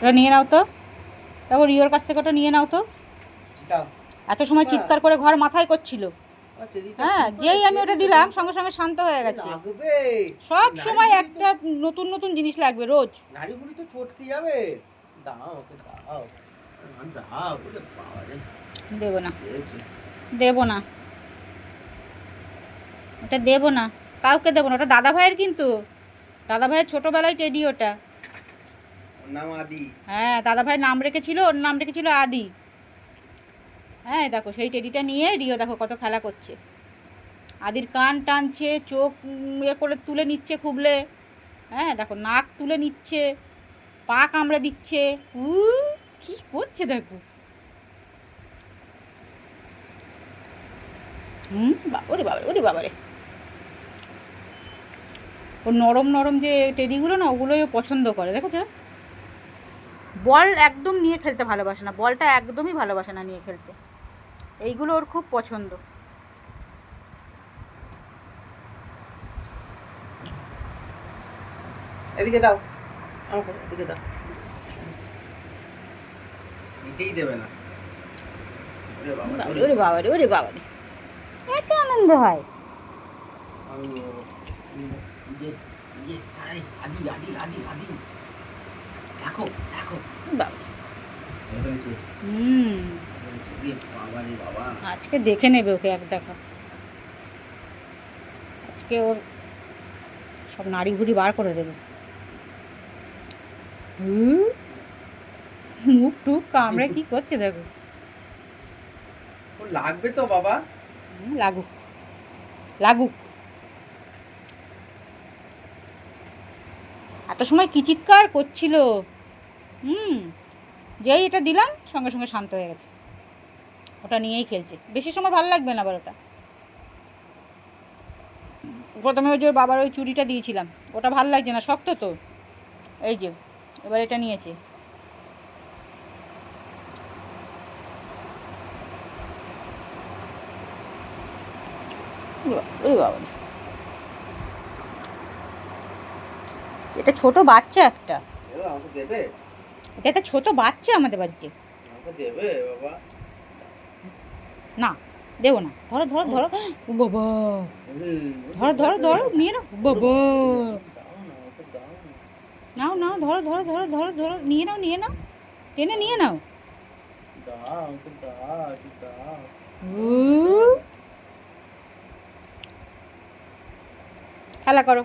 ওটা নিয়ে নাও তো। দেখো রিওর কাছ থেকে ওটা নিয়ে নাও তো। এত সময় চিৎকার করে ঘর মাথায় করছিল। হ্যাঁ কি যেই আমি ওটা দিলাম সঙ্গে সঙ্গে শান্ত হয়ে গেছে। সব সময় একটা নতুন নতুন জিনিস লাগবে রোজ। নারী তো চটকে যাবে। দাও ওকে দাও। দেবো না। দেবো না। ওটা দেবো না। কাউকে দেবো না। ওটা দাদা ভাইয়ের কিন্তু। দাদা ভাইয়ের ছোটোবেলায় টেডি ওটা। নাম আদি। হ্যাঁ দাদা ভাই নাম রেখেছিল, ওর নাম রেখেছিল আদি। হ্যাঁ দেখো সেই টেডিটা নিয়ে রিও দেখো কত খেলা করছে। আদির কান টানছে, চোখ ইয়ে করে তুলে নিচ্ছে খুবলে। হ্যাঁ দেখো নাক তুলে নিচ্ছে, পা কামড়ে দিচ্ছে। উ কি করছে দেখো। হুম ওরে বাবা ওরে বাবারে। ও নরম নরম যে টেডিগুলো না, ওগুলোই পছন্দ করে। দেখেছ? বল একদম নিয়ে খেলতে ভালোবাসে না বলটা একদমই ভালোবাসে না নিয়ে খেলতে। এইগুলো ওর খুব পছন্দ। এদিকে দাও। আমাকে এদিকে দাও। দিতেই দেবে না। ওরে বাবা বাবারে, ওরে ওরে বাবারে এত আনন্দ হয়। আমি ইয়ে ইয়ে তাই আদি আদি আদি আদি। দেখো দেখো বাবা হুম। বাবা বাবা। আজকে দেখে নেবে ওকে এক দেখা। আজকে ওর সব নাড়ি ঘুড়ি বার করে দেবে। হুম, মুখ টুক কামড়ে কি করছে দেখো। ও লাগবে তো বাবা। লাগুক। লাগুক। এত সময় কি চিৎকার করছিল? হুম যেই এটা দিলাম সঙ্গে সঙ্গে শান্ত হয়ে গেছে। ওটা নিয়েই খেলছে। বেশি সময় ভালো লাগবে না আবার ওটা। প্রথমে ওই যে বাবার ওই চুড়িটা দিয়েছিলাম। ওটা ভালো লাগছে না শক্ত তো। এই যে এবার এটা নিয়েছে। ওরে বাবা, ওরে বাবা রে। এটা ছোট বাচ্চা একটা। এটা একটা ছোট বাচ্চা আমাদের বাড়িতে। না দেবো না। ধরো ধরো ধরো। বাবা। ধরো ধরো ধরো নিয়ে নাও। বাবা। নাও নাও ধরো ধরো ধরো ধরো ধরো নিয়ে নাও নিয়ে নাও। টেনে নিয়ে নাও। খেলা করো।